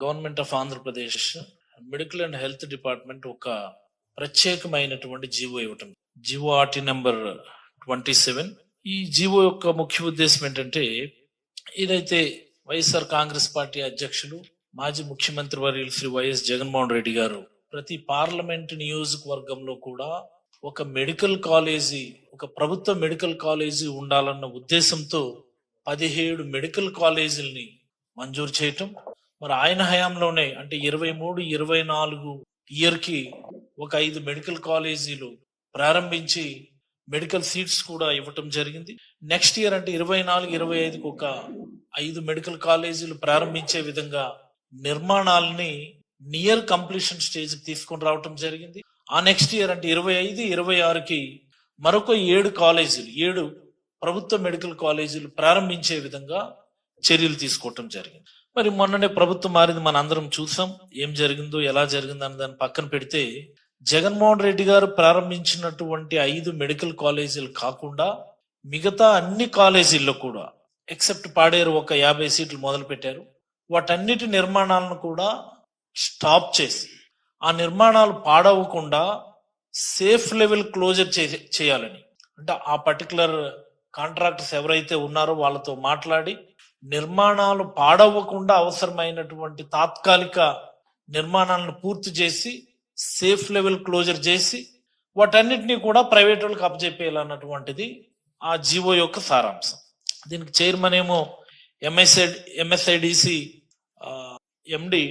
Government of Andhra Pradesh medical and health department ఒక ప్రత్యేకమైనటువంటి GO ఇవ్వటం. GO RT number twenty seven. ఈ GO యొక్క ముఖ్య ఉద్దేశం ఏంటంటే ఏదైతే వైఎస్ఆర్ కాంగ్రెస్ పార్టీ అధ్యక్షులు మాజీ ముఖ్యమంత్రి వర్యులు శ్రీ వైఎస్ జగన్మోహన్ రెడ్డి గారు ప్రతి పార్లమెంట్ నియోజకవర్గంలో కూడా ఒక మెడికల్ కాలేజీ ఒక ప్రభుత్వ మెడికల్ కాలేజీ ఉండాలన్న ఉద్దేశంతో పదిహేడు మెడికల్ కాలేజీల్ని మంజూరు చేయటం మరి ఆయన హయాంలోనే అంటే ఇరవై మూడు ఇరవై నాలుగు ఇయర్కి ఒక ఐదు మెడికల్ కాలేజీలు ప్రారంభించి మెడికల్ సీట్స్ కూడా ఇవ్వటం జరిగింది. నెక్స్ట్ ఇయర్ అంటే ఇరవై నాలుగు ఇరవై ఐదుకి ఒక ఐదు మెడికల్ కాలేజీలు ప్రారంభించే విధంగా నిర్మాణాలని నియర్ కంప్లీషన్ స్టేజ్ తీసుకొని రావటం జరిగింది. ఆ నెక్స్ట్ ఇయర్ అంటే ఇరవై ఐదు ఇరవై ఆరుకి మరొక ఏడు కాలేజీలు ఏడు ప్రభుత్వ మెడికల్ కాలేజీలు ప్రారంభించే విధంగా చర్యలు తీసుకోవటం జరిగింది. మరి మొన్ననే ప్రభుత్వం మారింది మన అందరం చూసాం. ఏం జరిగిందో ఎలా జరిగిందో అని దాన్ని పక్కన పెడితే జగన్మోహన్ రెడ్డి గారు ప్రారంభించినటువంటి ఐదు మెడికల్ కాలేజీలు కాకుండా మిగతా అన్ని కాలేజీల్లో కూడా ఎక్సెప్ట్ పాడేరు ఒక యాభై సీట్లు మొదలు పెట్టారు. వాటన్నిటి నిర్మాణాలను కూడా స్టాప్ చేసి ఆ నిర్మాణాలు పాడవకుండా సేఫ్ లెవెల్ క్లోజర్ చేయాలని. అంటే ఆ పర్టికులర్ కాంట్రాక్టర్స్ ఎవరైతే ఉన్నారో వాళ్ళతో మాట్లాడి నిర్మాణాలు పాడవ్వకుండా అవసరమైనటువంటి తాత్కాలిక నిర్మాణాలను పూర్తి చేసి సేఫ్ లెవెల్ క్లోజర్ చేసి వాటన్నిటినీ కూడా ప్రైవేట్ వాళ్ళకి అప్పచెప్పేయాలన్నటువంటిది ఆ జీవో యొక్క సారాంశం. దీనికి చైర్మన్ ఏమో MSI MSIDC MD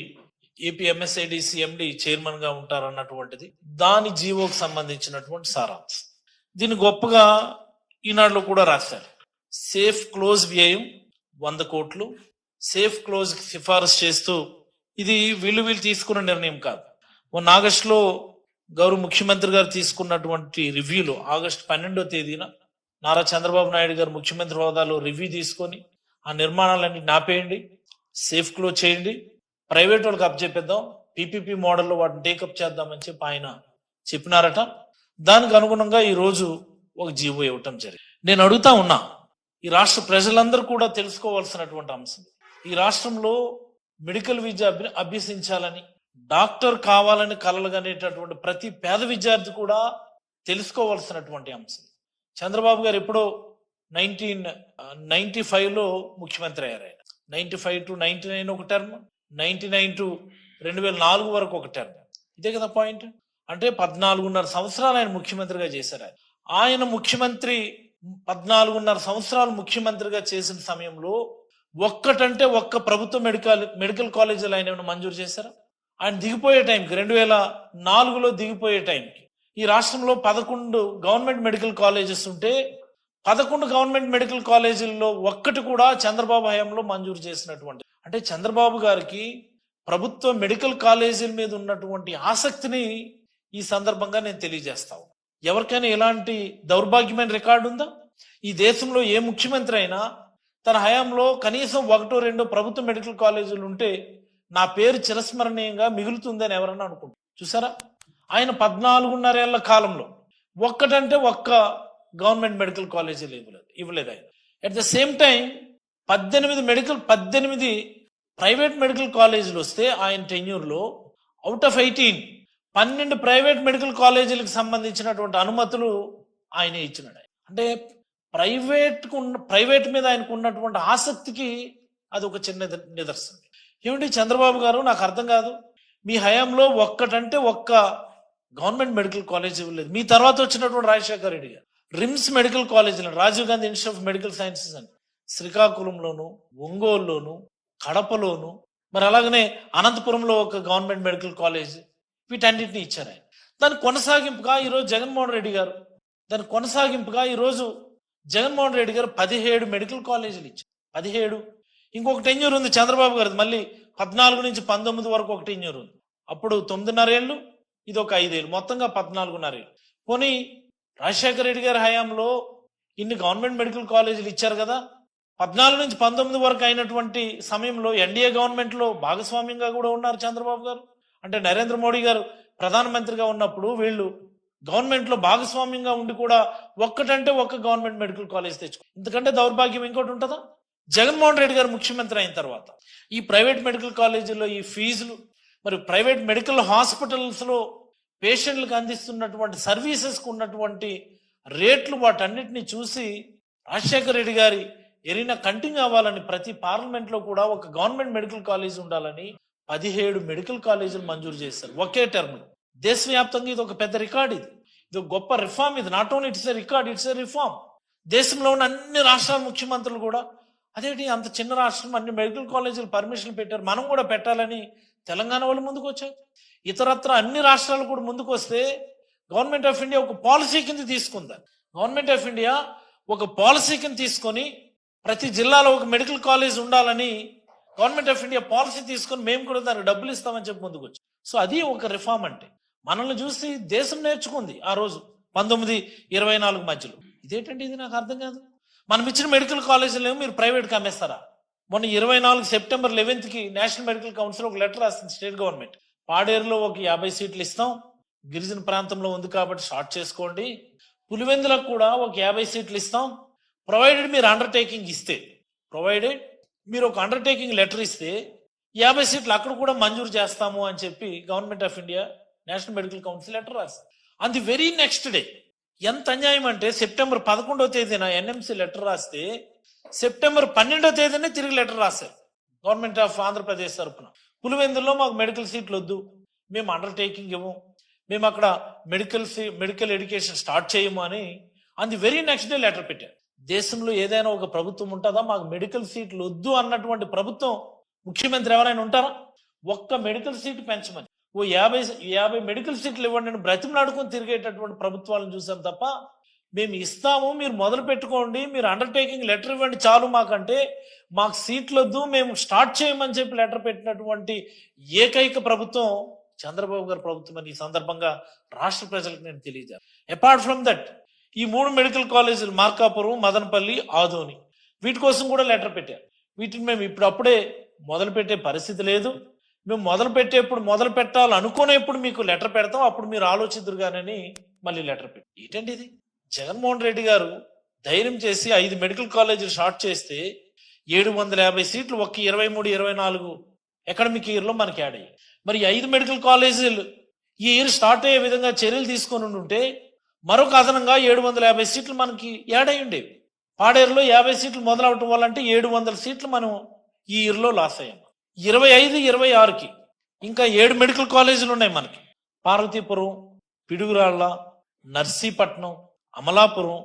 AP MSIDC MD చైర్మన్గా ఉంటారన్నటువంటిది దాని జీవోకి సంబంధించినటువంటి సారాంశం. దీన్ని గొప్పగా ఈనాడులో కూడా రాశారు. సేఫ్ క్లోజ్ వ్యయం వంద కోట్లు సేఫ్ క్లోజ్ సిఫారసు చేస్తూ ఇది వీళ్ళు వీళ్ళు తీసుకున్న నిర్ణయం కాదు. మొన్న ఆగస్టులో గౌరవ ముఖ్యమంత్రి గారు తీసుకున్నటువంటి రివ్యూలో ఆగస్టు పన్నెండో తేదీన నారా చంద్రబాబు నాయుడు గారు ముఖ్యమంత్రి హోదాలో రివ్యూ తీసుకొని ఆ నిర్మాణాలన్నీ నాపేయండి సేఫ్ క్లోజ్ చేయండి. ప్రైవేట్ వాళ్ళకి అప్పచెప్పేద్దాం పీపీపీ మోడల్లో వాటిని టేకప్ చేద్దామని చెప్పి ఆయన చెప్పినారట. దానికి అనుగుణంగా ఈరోజు ఒక జీవో ఇవ్వటం జరిగింది. నేను అడుగుతా ఉన్నా ఈ రాష్ట్ర ప్రజలందరూ కూడా తెలుసుకోవాల్సినటువంటి అంశం. ఈ రాష్ట్రంలో మెడికల్ విద్య అభ్యసించాలని డాక్టర్ కావాలని కలలుగనేటటువంటి ప్రతి పేద విద్యార్థి కూడా తెలుసుకోవాల్సినటువంటి అంశం. చంద్రబాబు గారు ఎప్పుడో నైన్టీన్ నైన్టీ ఫైవ్లో ముఖ్యమంత్రి అయ్యారు ఆయన. Ninety five to ninety nine ఒక టర్మ్ నైన్టీ నైన్ టు రెండు వేల నాలుగు వరకు ఒక టర్మ్. ఇదే కదా పాయింట్? అంటే పద్నాలుగున్నర సంవత్సరాలు ఆయన ముఖ్యమంత్రిగా చేశారు ఆయన ముఖ్యమంత్రి పద్నాలుగున్నర సంవత్సరాలు ముఖ్యమంత్రిగా చేసిన సమయంలో ఒక్కటంటే ఒక్క ప్రభుత్వ మెడికల్ మెడికల్ కాలేజీలు ఆయన ఏమైనా మంజూరు చేశారా? ఆయన దిగిపోయే టైంకి రెండు వేల నాలుగులో దిగిపోయే టైంకి. ఈ రాష్ట్రంలో పదకొండు గవర్నమెంట్ మెడికల్ కాలేజెస్ ఉంటే పదకొండు గవర్నమెంట్ మెడికల్ కాలేజీల్లో ఒక్కటి కూడా చంద్రబాబు హయాంలో మంజూరు చేసినటువంటి. అంటే చంద్రబాబు గారికి ప్రభుత్వ మెడికల్ కాలేజీల మీద ఉన్నటువంటి ఆసక్తిని ఈ సందర్భంగా నేను తెలియజేస్తాను ఎవరికైనా ఎలాంటి దౌర్భాగ్యమైన రికార్డు ఉందా? ఈ దేశంలో ఏ ముఖ్యమంత్రి అయినా తన హయాంలో కనీసం ఒకటో రెండో ప్రభుత్వ మెడికల్ కాలేజీలు ఉంటే నా పేరు చిరస్మరణీయంగా మిగులుతుందని ఎవరన్నా అనుకుంటారు? చూసారా? ఆయన పద్నాలుగున్నరేళ్ళ కాలంలో ఒక్కటంటే ఒక్క గవర్నమెంట్ మెడికల్ కాలేజీలు ఇవ్వలేదు ఇవ్వలేదు ఆయన. అట్ ద సేమ్ టైం పద్దెనిమిది మెడికల్ పద్దెనిమిది ప్రైవేట్ మెడికల్ కాలేజీలు వస్తే ఆయన టెన్యూర్లో అవుట్ ఆఫ్ ఎయిటీన్ పన్నెండు ప్రైవేట్ మెడికల్ కాలేజీలకు సంబంధించినటువంటి అనుమతులు ఆయన ఇచ్చినాడు. అంటే ప్రైవేట్కు ప్రైవేట్ మీద ఆయనకు ఉన్నటువంటి ఆసక్తికి అది ఒక చిన్న నిదర్శనం. ఏమిటి చంద్రబాబు గారు నాకు అర్థం కాదు. మీ హయాంలో ఒక్కటంటే ఒక్క గవర్నమెంట్ మెడికల్ కాలేజ్ ఇవ్వలేదు మీ తర్వాత వచ్చినటువంటి రాజశేఖర రెడ్డి గారు రిమ్స్ మెడికల్ కాలేజీలో Rajiv Gandhi institute of medical sciences అని శ్రీకాకుళంలోను ఒంగోలులోను కడపలోను మరి అలాగనే అనంతపురంలో ఒక గవర్నమెంట్ మెడికల్ కాలేజ్ వీటన్నిటిని ఇచ్చారు ఆయన. దాని కొనసాగింపుగా ఈరోజు జగన్మోహన్ రెడ్డి గారు దాని కొనసాగింపుగా ఈరోజు జగన్మోహన్ రెడ్డి గారు పదిహేడు మెడికల్ కాలేజీలు ఇచ్చారు. పదిహేడు. ఇంకొక టెన్యూర్ ఉంది చంద్రబాబు గారు మళ్ళీ పద్నాలుగు నుంచి పంతొమ్మిది వరకు ఒక టెన్యూర్ ఉంది. అప్పుడు తొమ్మిదిన్నరేళ్ళు ఇది ఒక ఐదేళ్ళు. మొత్తంగా పద్నాలుగున్నరేళ్ళు పోనీ రాజశేఖర రెడ్డి గారి హయాంలో ఇన్ని గవర్నమెంట్ మెడికల్ కాలేజీలు ఇచ్చారు కదా. పద్నాలుగు నుంచి పంతొమ్మిది వరకు అయినటువంటి సమయంలో ఎన్డీఏ గవర్నమెంట్లో భాగస్వామ్యంగా కూడా ఉన్నారు చంద్రబాబు గారు. అంటే నరేంద్ర మోడీ గారు ప్రధానమంత్రిగా ఉన్నప్పుడు వీళ్ళు గవర్నమెంట్లో భాగస్వామ్యంగా ఉండి కూడా ఒక్కటంటే ఒక్క గవర్నమెంట్ మెడికల్ కాలేజ్ తెచ్చుకో ఎందుకంటే దౌర్భాగ్యం ఇంకోటి ఉంటుందా? జగన్మోహన్ రెడ్డి గారు ముఖ్యమంత్రి అయిన తర్వాత ఈ ప్రైవేట్ మెడికల్ కాలేజీలో ఈ ఫీజులు మరి ప్రైవేట్ మెడికల్ హాస్పిటల్స్లో పేషెంట్లకు అందిస్తున్నటువంటి సర్వీసెస్కు ఉన్నటువంటి రేట్లు వాటన్నిటిని చూసి రాజశేఖర రెడ్డి గారి ఎరిన కంటిన్యూ అవ్వాలని ప్రతి పార్లమెంట్లో కూడా ఒక గవర్నమెంట్ మెడికల్ కాలేజ్ ఉండాలని పదిహేడు మెడికల్ కాలేజీలు మంజూరు చేశారు ఒకే టర్మ్ దేశవ్యాప్తంగా ఇది ఒక పెద్ద రికార్డ్ ఇది. ఇది ఒక గొప్ప రిఫార్మ్ ఇది. Not only it's a record it's a reform దేశంలో ఉన్న అన్ని రాష్ట్రాల ముఖ్యమంత్రులు కూడా అదేంటి అంత చిన్న రాష్ట్రం అన్ని మెడికల్ కాలేజీలు పర్మిషన్ పెట్టారు. మనం కూడా పెట్టాలని తెలంగాణ వాళ్ళు ముందుకు వచ్చారు. ఇతరత్ర అన్ని రాష్ట్రాలు కూడా ముందుకు వస్తే గవర్నమెంట్ ఆఫ్ ఇండియా ఒక పాలసీ కింద తీసుకుందా? గవర్నమెంట్ ఆఫ్ ఇండియా ఒక పాలసీ కింద తీసుకొని ప్రతి జిల్లాలో ఒక మెడికల్ కాలేజ్ ఉండాలని గవర్నమెంట్ ఆఫ్ ఇండియా పాలసీ తీసుకొని మేము కూడా దానికి డబ్బులు ఇస్తామని చెప్పి ముందుకు వచ్చాం. సో అది ఒక రిఫార్మ్ అంటే. మనల్ని చూసి దేశం నేర్చుకుంది ఆ రోజు పంతొమ్మిది ఇరవై నాలుగు మధ్యలో. ఇదేంటంటే ఇది నాకు అర్థం కాదు? మనం ఇచ్చిన మెడికల్ కాలేజీలు మీరు ప్రైవేట్కి అమ్మేస్తారా? మొన్న ఇరవై నాలుగు సెప్టెంబర్ లెవెన్త్కి నేషనల్ మెడికల్ కౌన్సిల్ ఒక లెటర్ రాసింది స్టేట్ గవర్నమెంట్ పాడేరులో ఒక యాభై సీట్లు ఇస్తాం. గిరిజన ప్రాంతంలో ఉంది కాబట్టి షార్ట్ చేసుకోండి. పులివెందులకు కూడా ఒక యాభై సీట్లు ఇస్తాం. ప్రొవైడెడ్ మీరు అండర్టేకింగ్ ఇస్తే. ప్రొవైడెడ్ మీరు ఒక అండర్టేకింగ్ లెటర్ ఇస్తే యాభై సీట్లు అక్కడ కూడా మంజూరు చేస్తాము అని చెప్పి government of India national medical council letter రాసింది on the very next day ఎంత అన్యాయం అంటే సెప్టెంబర్ పదకొండవ తేదీన ఎన్ఎంసీ లెటర్ రాస్తే సెప్టెంబర్ పన్నెండవ తేదీనే తిరిగి లెటర్ రాశారు గవర్నమెంట్ ఆఫ్ ఆంధ్రప్రదేశ్ తరఫున పులివెందుల్లో మాకు మెడికల్ సీట్లు వద్దు మేము అండర్టేకింగ్ ఇవ్వం మేము అక్కడ మెడికల్ సీ- మెడికల్ ఎడ్యుకేషన్ స్టార్ట్ చేయము అని on the very next day letter పెట్టారు. దేశంలో ఏదైనా ఒక ప్రభుత్వం ఉంటుందా? మాకు మెడికల్ సీట్లు వద్దు అన్నటువంటి ప్రభుత్వం ముఖ్యమంత్రి ఎవరైనా ఉంటారా? ఒక్క మెడికల్ సీట్ పెంచమని. ఓ యాభై యాభై మెడికల్ సీట్లు ఇవ్వండి అని బ్రతిమలాడుకొని తిరిగేటటువంటి ప్రభుత్వాలను చూసాం తప్ప మేము ఇస్తాము మీరు మొదలు పెట్టుకోండి మీరు అండర్టేకింగ్ లెటర్ ఇవ్వండి చాలు మాకంటే మాకు సీట్లు వద్దు మేము స్టార్ట్ చేయమని చెప్పి లెటర్ పెట్టినటువంటి ఏకైక ప్రభుత్వం చంద్రబాబు గారి ప్రభుత్వం అని ఈ సందర్భంగా రాష్ట్ర ప్రజలకు నేను తెలియజేయాలి. అపార్ట్ ఫ్రమ్ దట్ ఈ మూడు మెడికల్ కాలేజీలు మార్కాపురం మదనపల్లి ఆదోని. వీటి కోసం కూడా లెటర్ పెట్టారు వీటిని మేము ఇప్పుడు అప్పుడే మొదలు పెట్టే పరిస్థితి లేదు. మేము మొదలు పెట్టేప్పుడు మొదలు పెట్టాలి అనుకునేప్పుడు మీకు లెటర్ పెడతాం. అప్పుడు మీరు ఆలోచిద్దురుగానని కానీ మళ్ళీ లెటర్ పెట్టి. ఏంటండి ఇది? జగన్మోహన్ రెడ్డి గారు ధైర్యం చేసి ఐదు మెడికల్ కాలేజీలు షార్ట్ చేస్తే ఏడు వందల యాభై సీట్లు ఒక్క ఇరవై మూడు ఇరవై నాలుగు అకాడమిక్ ఇయర్లో మనకి యాడ్ అయ్యాయి. మరి ఐదు మెడికల్ కాలేజీలు ఈ ఇయర్ స్టార్ట్ అయ్యే విధంగా చర్యలు తీసుకొని ఉంటే మరొక అదనంగా ఏడు వందల యాభై సీట్లు మనకి యాడ్ అయి ఉండేవి పాడేరులో యాభై సీట్లు మొదలవటం వల్ల అంటే ఏడు వందల సీట్లు మనం ఈ ఇయర్లో లాస్ అయ్యాం. ఇరవై ఐదు ఇరవై ఆరుకి ఇంకా ఏడు మెడికల్ కాలేజీలు ఉన్నాయి మనకి. పార్వతీపురం పిడుగురాళ్ళ నర్సీపట్నం అమలాపురం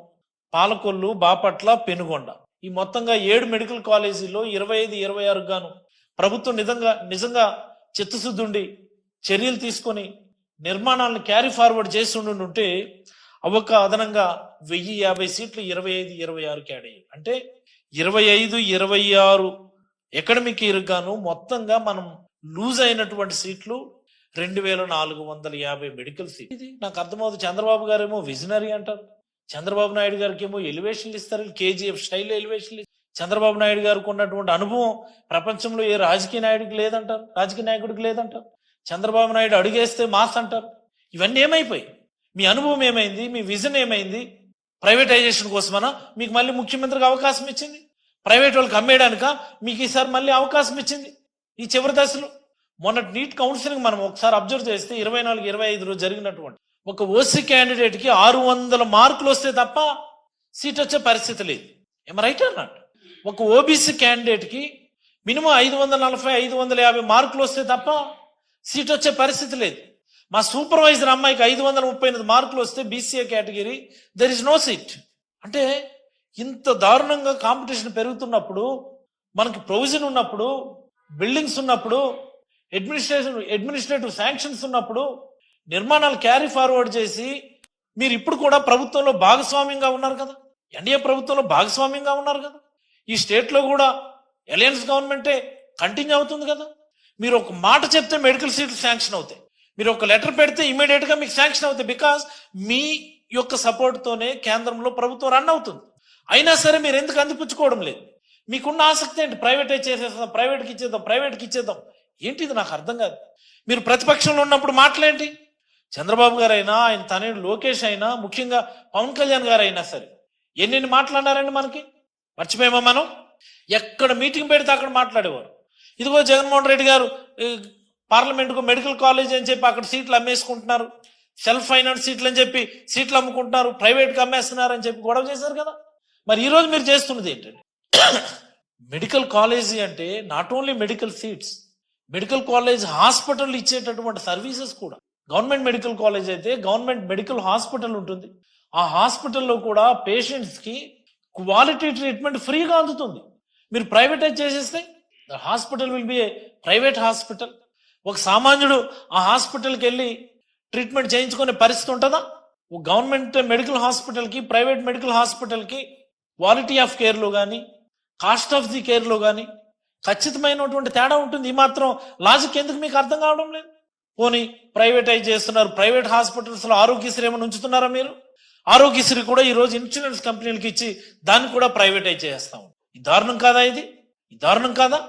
పాలకొల్లు బాపట్ల పెనుగొండ. ఈ మొత్తంగా ఏడు మెడికల్ కాలేజీల్లో ఇరవై ఐదు ఇరవై ఆరు గాను ప్రభుత్వం నిజంగా నిజంగా చిత్తశుద్ధుండి చర్యలు తీసుకొని నిర్మాణాలను క్యారీ ఫార్వర్డ్ చేసి ఉంటే అవొక అదనంగా వెయ్యి యాభై సీట్లు ఇరవై ఐదు ఇరవై ఆరుకి యాడ్ అయ్యాయి. అంటే ఇరవై ఐదు ఇరవై ఆరు ఎకడమిక్ ఇయర్ గాను మొత్తంగా మనం లూజ్ అయినటువంటి సీట్లు రెండు వేల నాలుగు వందల యాభై మెడికల్ సీట్ ఇది నాకు అర్థమవుతుంది. చంద్రబాబు గారు ఏమో విజనరీ అంటారు. చంద్రబాబు నాయుడు గారికి ఏమో ఎలివేషన్లు ఇస్తారు కేజీఎఫ్ స్టైల్ ఎలివేషన్లు చంద్రబాబు నాయుడు గారికి ఉన్నటువంటి అనుభవం ప్రపంచంలో ఏ రాజకీయ నాయుడికి లేదంటారు? రాజకీయ నాయకుడికి లేదంటారు? చంద్రబాబు నాయుడు అడుగేస్తే మాస్ అంటారు. ఇవన్నీ ఏమైపోయి మీ అనుభవం ఏమైంది? మీ విజన్ ఏమైంది? ప్రైవేటైజేషన్ కోసమనా? మీకు మళ్ళీ ముఖ్యమంత్రికి అవకాశం ఇచ్చింది? ప్రైవేట్ వాళ్ళకి అమ్మేయడానిక? మీకు ఈసారి మళ్ళీ అవకాశం ఇచ్చింది? ఈ చివరి దశలో? మొన్నటి నీట్ కౌన్సిలింగ్ మనం ఒకసారి అబ్జర్వ్ చేస్తే ఇరవై నాలుగు ఇరవై ఐదులో జరిగినటువంటి ఒక ఓసీ క్యాండిడేట్కి ఆరు వందల మార్కులు వస్తే తప్ప సీట్ వచ్చే పరిస్థితి లేదు. ఏమ రైట్ అన్నట్టు ఒక ఓబీసీ క్యాండిడేట్కి మినిమం ఐదు వందల నలభై ఐదు వందల యాభై మార్కులు వస్తే తప్ప సీట్ వచ్చే పరిస్థితి లేదు. మా సూపర్వైజర్ అమ్మాయికి ఐదు వందల ముప్పై ఎనిమిది మార్కులు వస్తే BCA category there is no seat అంటే ఇంత దారుణంగా కాంపిటీషన్ పెరుగుతున్నప్పుడు మనకి ప్రొవిజన్ ఉన్నప్పుడు బిల్డింగ్స్ ఉన్నప్పుడు అడ్మినిస్ట్రేషన్ అడ్మినిస్ట్రేటివ్ శాంక్షన్స్ ఉన్నప్పుడు నిర్మాణాలు క్యారీ ఫార్వర్డ్ చేసి మీరు ఇప్పుడు కూడా ప్రభుత్వంలో భాగస్వామ్యంగా ఉన్నారు కదా? ఎన్డీఏ ప్రభుత్వంలో భాగస్వామ్యంగా ఉన్నారు కదా? ఈ స్టేట్లో కూడా అలయన్స్ గవర్నమెంటే కంటిన్యూ అవుతుంది కదా? మీరు ఒక మాట చెప్తే మెడికల్ సీట్లు శాంక్షన్ అవుతాయి. మీరు ఒక లెటర్ పెడితే ఇమీడియట్గా మీకు శాంక్షన్ అవుతుంది బికాస్ మీ యొక్క సపోర్ట్తోనే కేంద్రంలో ప్రభుత్వం రన్ అవుతుంది. అయినా సరే మీరు ఎందుకు అందిపుచ్చుకోవడం లేదు? మీకున్న ఆసక్తి ఏంటి? ప్రైవేటైజ్ చేసేస్తాం ప్రైవేట్కి ఇచ్చేద్దాం ప్రైవేట్కి ఇచ్చేద్దాం. ఏంటి ఇది? నాకు అర్థం కాదు. మీరు ప్రతిపక్షంలో ఉన్నప్పుడు మాటలేంటి? చంద్రబాబు గారు అయినా ఆయన తనయుడు లోకేష్ అయినా ముఖ్యంగా పవన్ కళ్యాణ్ గారు అయినా సరే ఎన్నెన్ని మాట్లాడారండి మనకి? మర్చిపోయామా మనం? ఎక్కడ మీటింగ్ పెడితే అక్కడ మాట్లాడేవారు. ఇదిగో జగన్మోహన్ రెడ్డి గారు పార్లమెంటుకు మెడికల్ కాలేజ్ అని చెప్పి అక్కడ సీట్లు అమ్మేసుకుంటున్నారు. సెల్ఫ్ ఫైనాన్స్ సీట్లు అని చెప్పి సీట్లు అమ్ముకుంటున్నారు. ప్రైవేట్కి అమ్మేస్తున్నారు అని చెప్పి గొడవ చేశారు కదా. మరి ఈరోజు మీరు చేస్తున్నది ఏంటండి? మెడికల్ కాలేజీ అంటే not only medical seats medical college hospital ఇచ్చేటటువంటి సర్వీసెస్ కూడా. గవర్నమెంట్ మెడికల్ కాలేజ్ అయితే గవర్నమెంట్ మెడికల్ హాస్పిటల్ ఉంటుంది. ఆ హాస్పిటల్లో కూడా పేషెంట్స్కి క్వాలిటీ ట్రీట్మెంట్ ఫ్రీగా అందుతుంది. మీరు ప్రైవేటైజ్ చేసేస్తే the hospital will be a private hospital. ఒక సామాన్యుడు ఆ హాస్పిటల్కి వెళ్ళి ట్రీట్మెంట్ చేయించుకునే పరిస్థితి ఉంటుందా? గవర్నమెంట్ మెడికల్ హాస్పిటల్కి ప్రైవేట్ మెడికల్ హాస్పిటల్కి క్వాలిటీ ఆఫ్ కేర్లో కానీ కాస్ట్ ఆఫ్ ది కేర్లో కానీ ఖచ్చితమైనటువంటి తేడా ఉంటుంది. ఈ మాత్రం లాజిక్ ఎందుకు మీకు అర్థం కావడం లేదు? పోనీ ప్రైవేటైజ్ చేస్తున్నారు. ప్రైవేట్ హాస్పిటల్స్లో ఆరోగ్యశ్రీ ఏమైనా ఉంచుతున్నారా మీరు? ఆరోగ్యశ్రీ కూడా ఈ రోజు ఇన్సూరెన్స్ కంపెనీలకు ఇచ్చి దాన్ని కూడా ప్రైవేటైజ్ చేస్తాం ఈ దారుణం కాదా ఇది? ఈ దారుణం కాదా?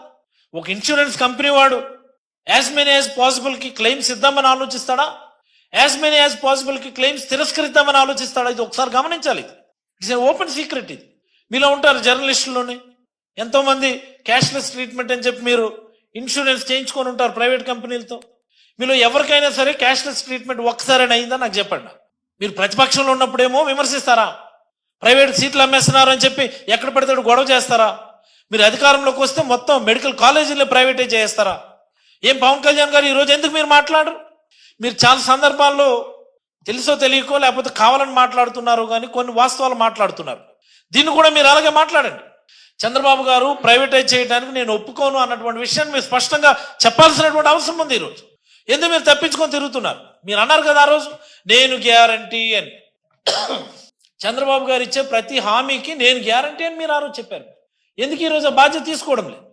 ఒక ఇన్సూరెన్స్ కంపెనీ వాడు యాజ్ మెనీ యాజ్ పాసిబుల్కి క్లెయిమ్స్ ఇద్దామని ఆలోచిస్తాడా? యాజ్ మెనీ యాజ్ పాసిబుల్కి క్లెయిమ్స్ తిరస్కరిద్దామని ఆలోచిస్తాడా? ఇది ఒకసారి గమనించాలి. ఇట్స్ ఓపెన్ సీక్రెట్ ఇది. మీలో ఉంటారు జర్నలిస్టులోనే ఎంతో మంది క్యాష్లెస్ ట్రీట్మెంట్ అని చెప్పి మీరు ఇన్సూరెన్స్ చేయించుకొని ఉంటారు ప్రైవేట్ కంపెనీలతో. మీలో ఎవరికైనా సరే క్యాష్లెస్ ట్రీట్మెంట్ ఒక్కసారైనా అయిందా? నాకు చెప్పండి. మీరు ప్రతిపక్షంలో ఉన్నప్పుడేమో విమర్శిస్తారా? ప్రైవేట్ సీట్లు అమ్మేస్తున్నారు అని చెప్పి ఎక్కడ పడితే గొడవ చేస్తారా? మీరు అధికారంలోకి వస్తే మొత్తం మెడికల్ కాలేజీలు ప్రైవేటే చేస్తారా? ఏం పవన్ కళ్యాణ్ గారు ఈరోజు ఎందుకు మీరు మాట్లాడరు? మీరు చాలా సందర్భాల్లో తెలుసో తెలియకో లేకపోతే కావాలని మాట్లాడుతున్నారు కానీ కొన్ని వాస్తవాలు మాట్లాడుతున్నారు. దీన్ని కూడా మీరు అలాగే మాట్లాడండి. చంద్రబాబు గారు ప్రైవేటైజ్ చేయడానికి నేను ఒప్పుకోను అన్నటువంటి విషయాన్ని మీరు స్పష్టంగా చెప్పాల్సినటువంటి అవసరం ఉంది ఈరోజు ఎందుకు మీరు తప్పించుకొని తిరుగుతున్నారు? మీరు అన్నారు కదా ఆ రోజు నేను గ్యారంటీ అని. చంద్రబాబు గారు ఇచ్చే ప్రతి హామీకి నేను గ్యారంటీ అని మీరు ఆ రోజు చెప్పారు. ఎందుకు ఈరోజు ఆ బాధ్యత తీసుకోవడం లేదు?